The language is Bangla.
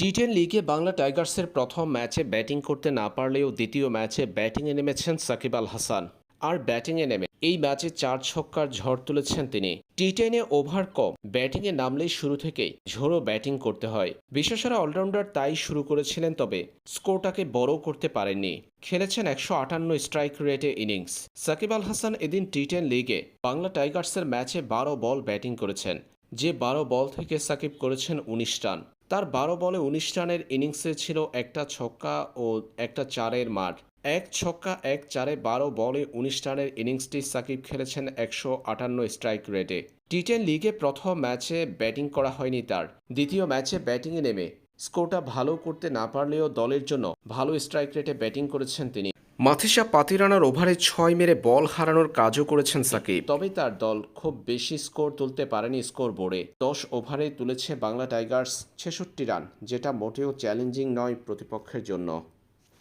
টি টেন লিগে বাংলা টাইগার্সের প্রথম ম্যাচে ব্যাটিং করতে না পারলেও দ্বিতীয় ম্যাচে ব্যাটিংয়ে নেমেছেন সাকিব আল হাসান। আর ব্যাটিংয়ে নেমে এই ম্যাচে চার ছক্কার ঝড় তুলেছেন তিনি। টি টেনে ওভার কম, ব্যাটিংয়ে নামলেই শুরু থেকেই ঝোড়ো ব্যাটিং করতে হয়। বিশ্বসেরা অলরাউন্ডার তাই শুরু করেছিলেন, তবে স্কোরটাকে বড় করতে পারেননি। খেলেছেন একশো আটান্ন স্ট্রাইক রেটে ইনিংস। সাকিব আল হাসান এদিন টি টেন লিগে বাংলা টাইগার্সের ম্যাচে বারো বল ব্যাটিং করেছেন। যে বারো বল থেকে সাকিব করেছেন উনিশ রান। তার বারো বলে উনিশ রানের ইনিংসে ছিল একটা ছক্কা ও একটা চারের মার। এক ছক্কা, এক চারে বারো বলে উনিশ রানের ইনিংসটি সাকিব খেলেছেন একশো আটান্ন স্ট্রাইক রেটে। টি টেন লিগে প্রথম ম্যাচে ব্যাটিং করা হয়নি তার। দ্বিতীয় ম্যাচে ব্যাটিংয়ে নেমে। স্কোরটা ভালো করতে না পারলেও দলের জন্য ভালো স্ট্রাইক রেটে ব্যাটিং করেছেন তিনি। মাথিসা পাতিরানার ওভারে ছয় মেরে বল হারানোর কাজও করেছেন সাকিব। তবে তার দল খুব বেশি স্কোর তুলতে পারেনি স্কোর বোর্ডে দশ ওভারে তুলেছে বাংলা টাইগার্স ছেষট্টি রান, যেটা মোটেও চ্যালেঞ্জিং নয় প্রতিপক্ষের জন্য।